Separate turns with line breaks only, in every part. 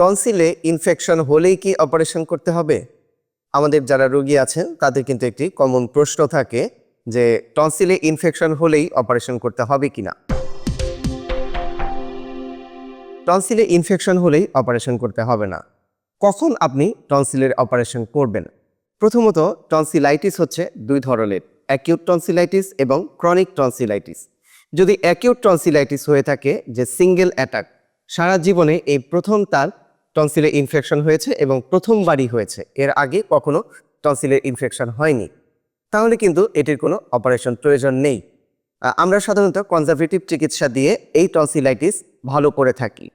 টনসিলে infection হলেই কি operation করতে হবে? আমাদের যারা রোগী আছেন, তাদের কিন্তু একটি কমন প্রশ্ন থাকে যে, টনসিলে ইনফেকশন হলেই অপারেশন করতে হবে কিনা? টনসিলে ইনফেকশন হলেই অপারেশন করতে হবে না। কখন আপনি টনসিলের অপারেশন করবেন? প্রথমত, টনসিলাইটিস হচ্ছে দুই ধরনের অ্যাকিউট টনসিলাইটিস এবং ক্রনিক টনসিলাইটিস যদি অ্যাকিউট টনসিলাইটিস হয়ে থাকে যে সিঙ্গেল অ্যাটাক সারা জীবনে এই প্রথম তার টনসিলে ইনফেকশন হয়েছে এবং প্রথমবারই হয়েছে। এর আগে কখনো টনসিলের ইনফেকশন হয়নি। তাহলে কিন্তু এটির কোনো অপারেশন প্রয়োজন নেই। আমরা সাধারণত কনজারভেটিভ চিকিৎসা দিয়ে এই টনসিলাইটিস ভালো করে থাকি।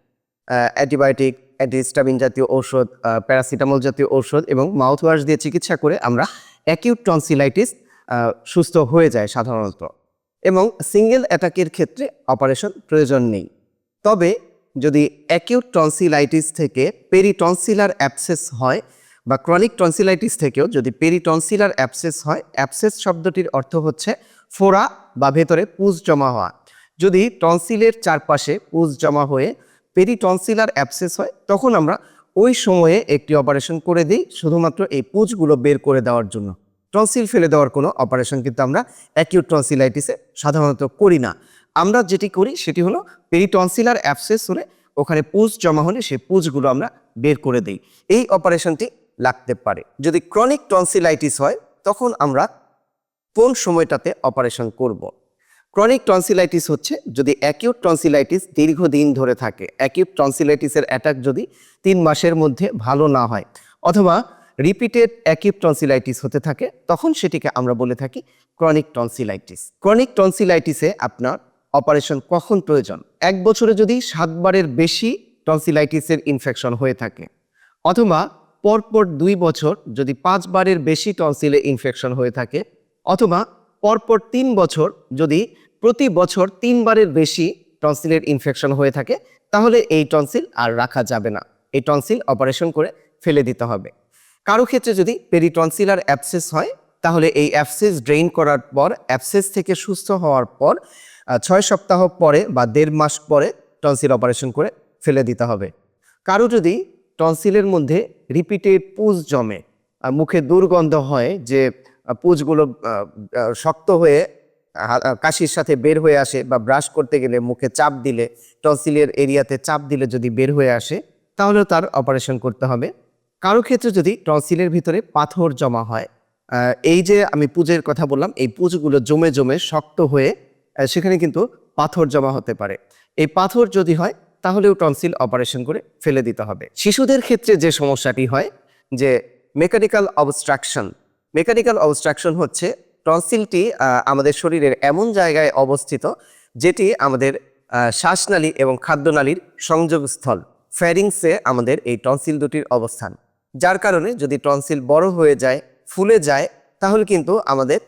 অ্যান্টিবায়োটিক অ্যান্টিস্টামিন জাতীয় ঔষধ প্যারাসিটামল জাতীয় ঔষধ এবং মাউথওয়াশ দিয়ে চিকিৎসা করে আমরা অ্যাকিউট টনসিলাইটিস সুস্থ হয়ে যায় সাধারণত। এবং সিঙ্গেল অ্যাটাকের ক্ষেত্রে অপারেশন প্রয়োজন নেই। তবে যদি অ্যাকিউট টনসিলাইটিস থেকে পেরিটনসিলার অ্যাপসেস হয় বা ক্রনিক টনসিলাইটিস থেকেও যদি পেরিটনসিলার অ্যাপসেস হয় অ্যাপসেস শব্দটির অর্থ হচ্ছে ফোড়া বা ভেতরে পুজ জমা হওয়া। যদি টনসিলের চারপাশে পুজ জমা হয়ে পেরিটনসিলার অ্যাপসেস হয়, তখন আমরা ওই সময়ে একটি অপারেশন করে দিই, শুধুমাত্র এই পুজগুলো বের করে দেওয়ার জন্য। টনসিল ফেলে দেওয়ার কোনো অপারেশন কিন্তু আমরা অ্যাকিউট টনসিলাইটিসে সাধারণত করি না। আমরা যেটি করি সেটি হলো পেরিটনসিলার অ্যাপসেস হলে ওখানে পুজ জমা হলে সেই পুজগুলো আমরা বের করে দিই। এই অপারেশনটি লাগতে পারে। যদি ক্রনিক টনসিলাইটিস হয়, তখন আমরা কোন সময়টাতে অপারেশন করব। ক্রনিক টনসিলাইটিস হচ্ছে যদি অ্যাকিউট টনসিলাইটিস দীর্ঘদিন ধরে থাকে। অ্যাকিউট টনসিলাইটিসের অ্যাটাক যদি তিন মাসের মধ্যে ভালো না হয় অথবা রিপিটেড অ্যাকিউট টনসিলাইটিস হতে থাকে, তখন সেটিকে আমরা বলে থাকি ক্রনিক টনসিলাইটিস ক্রনিক টনসিলাইটিসে আপনার অপারেশন কখন প্রয়োজন? এক বছরে যদি সাতবারের বেশি টনসিলাইটিসের ইনফেকশন হয়ে থাকে, অথবা পরপর দুই বছর যদি পাঁচবারের বেশি টনসিলে ইনফেকশন হয়ে থাকে, অথবা পরপর তিন বছর যদি প্রতি বছর তিনবারের বেশি টনসিলের ইনফেকশন হয়ে থাকে, তাহলে এই টনসিল আর রাখা যাবে না। এই টনসিল অপারেশন করে ফেলে দিতে হবে। কারও ক্ষেত্রে যদি পেরিটনসিলার অ্যাপসেস হয়, তাহলে এই অ্যাপসেস ড্রেইন করার পর অ্যাপসেস থেকে সুস্থ হওয়ার পর ছয় সপ্তাহ পরে বা দেড় মাস পরে টনসিল অপারেশন করে ফেলে দিতে হবে। কারও যদি টনসিলের মধ্যে রিপিটেড পুজ জমে মুখে দুর্গন্ধ হয় যে পুজগুলো শক্ত হয়ে কাশির সাথে বের হয়ে আসে বা ব্রাশ করতে গেলে মুখে চাপ দিলে, টনসিলের এরিয়াতে চাপ দিলে যদি বের হয়ে আসে তাহলেও তার অপারেশন করতে হবে। কারও ক্ষেত্রে যদি টনসিলের ভিতরে পাথর জমা হয় এই যে আমি পুজের কথা বললাম, এই পুজগুলো জমে জমে শক্ত হয়ে সেখানে কিন্তু পাথর জমা হতে পারে। এই পাথর যদি হয়, তাহলেও টনসিল অপারেশন করে ফেলে দিতে হবে। শিশুদের ক্ষেত্রে যে সমস্যাটি হয়, যে মেকানিক্যাল অবস্ট্রাকশন মেকানিক্যাল অবস্ট্রাকশন হচ্ছে টনসিলটি আমাদের শরীরের এমন জায়গায় অবস্থিত, যেটি আমাদের শ্বাসনালী এবং খাদ্যনালীর সংযোগস্থল, ফ্যারিংসে আমাদের এই টনসিল দুটির অবস্থান। যার কারণে যদি টনসিল বড় হয়ে যায়, ফুলে যায়, তাহলে কিন্তু আমাদের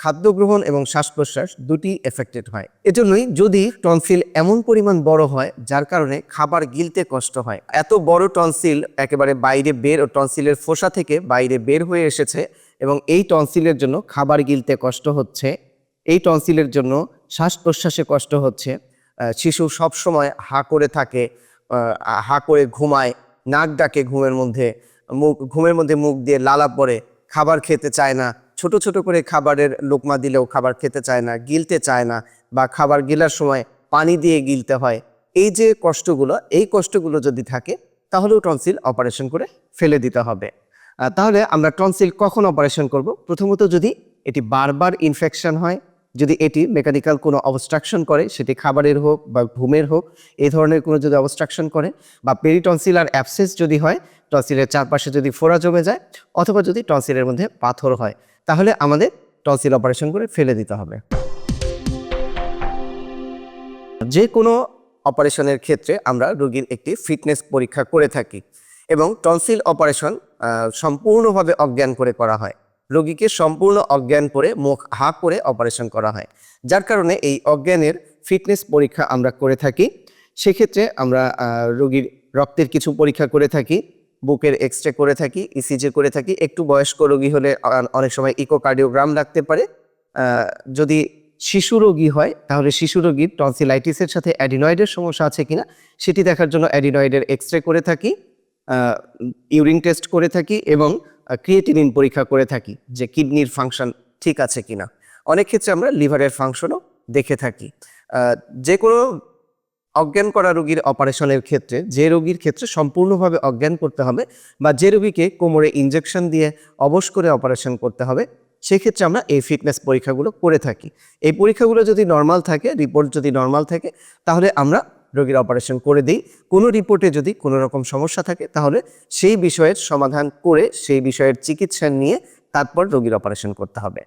খাদ্য গ্রহণ এবং শ্বাস প্রশ্বাস দুটি এফেক্টেড হয়। এজন্যই যদি টনসিল এমন পরিমাণ বড় হয়, যার কারণে খাবার গিলতে কষ্ট হয়। এত বড় টনসিল একেবারে বাইরে বের টনসিলের ফোসা থেকে বাইরে বের হয়ে এসেছে এবং এই টনসিলের জন্য খাবার গিলতে কষ্ট হচ্ছে। এই টনসিলের জন্য শ্বাস প্রশ্বাসে কষ্ট হচ্ছে। শিশু সব সময় হা করে থাকে হা করে ঘুমায়, নাক ডাকে ঘুমের মধ্যে, মুখ, ঘুমের মধ্যে মুখ দিয়ে লালা পড়ে, খাবার খেতে চায় না ছোট ছোট করে খাবারের লোকমা দিলেও খাবার খেতে চায় না, গিলতে চায় না বা খাবার গিলার সময় পানি দিয়ে গিলতে হয়। এই যে কষ্টগুলো, এই কষ্টগুলো যদি থাকে, তাহলেও টনসিল অপারেশন করে ফেলে দিতে হবে। তাহলে আমরা টনসিল কখন অপারেশন করব? প্রথমত যদি এটি বারবার ইনফেকশন হয় যদি এটি মেকানিক্যাল কোনো অবস্ট্রাকশন করে, সেটি খাবারের হোক বা ঘুমের হোক এই ধরনের কোনো যদি অবস্ট্রাকশন করে বা পেরিটনসিলার অ্যাবসেস যদি হয় টনসিলের চারপাশে যদি ফোড়া জমে যায় অথবা যদি টনসিলের মধ্যে পাথর হয়, তাহলে আমাদের টনসিল অপারেশন করে ফেলে দিতে হবে। যে কোনো অপারেশনের ক্ষেত্রে আমরা রোগীর একটি ফিটনেস পরীক্ষা করে থাকি এবং টনসিল অপারেশন সম্পূর্ণভাবে অজ্ঞান করে করা হয়। রোগীকে সম্পূর্ণ অজ্ঞান করে মুখ হা করে অপারেশন করা হয়। যার কারণে এই অজ্ঞানের ফিটনেস পরীক্ষা আমরা করে থাকি। সেক্ষেত্রে আমরা রোগীর রক্তের কিছু পরীক্ষা করে থাকি, বুকের এক্স রে করে থাকি ইসিজি করে থাকি। একটু বয়স্ক রোগী হলে অনেক সময় ইকোকার্ডিওগ্রাম লাগতে পারে। যদি শিশু রোগী হয়, তাহলে শিশু রোগীর টনসিলাইটিসের সাথে অ্যাডিনয়েডের সমস্যা আছে কিনা, সেটি দেখার জন্য অ্যাডিনয়েডের এক্স রে করে থাকি। ইউরিন টেস্ট করে থাকি এবং ক্রিয়েটিনিন পরীক্ষা করে থাকি যে কিডনির ফাংশন ঠিক আছে কিনা। অনেক ক্ষেত্রে আমরা লিভারের ফাংশনও দেখে থাকি। যে কোনো অজ্ঞান করা রোগীর অপারেশনের ক্ষেত্রে, যে রোগীর ক্ষেত্রে সম্পূর্ণভাবে অজ্ঞান করতে হবে বা যে রোগীকে কোমরে ইনজেকশন দিয়ে অবশ করে অপারেশন করতে হবে, সেক্ষেত্রে আমরা এই ফিটনেস পরীক্ষাগুলো করে থাকি। এই পরীক্ষাগুলো যদি নর্মাল থাকে রিপোর্ট যদি নর্মাল থাকে, তাহলে আমরা রোগীর অপারেশন করে দিই। কোনো রিপোর্টে যদি কোনো রকম সমস্যা থাকে, তাহলে সেই বিষয়ের সমাধান করে, সেই বিষয়ের চিকিৎসা নিয়ে তারপর রোগীর অপারেশন করতে হবে।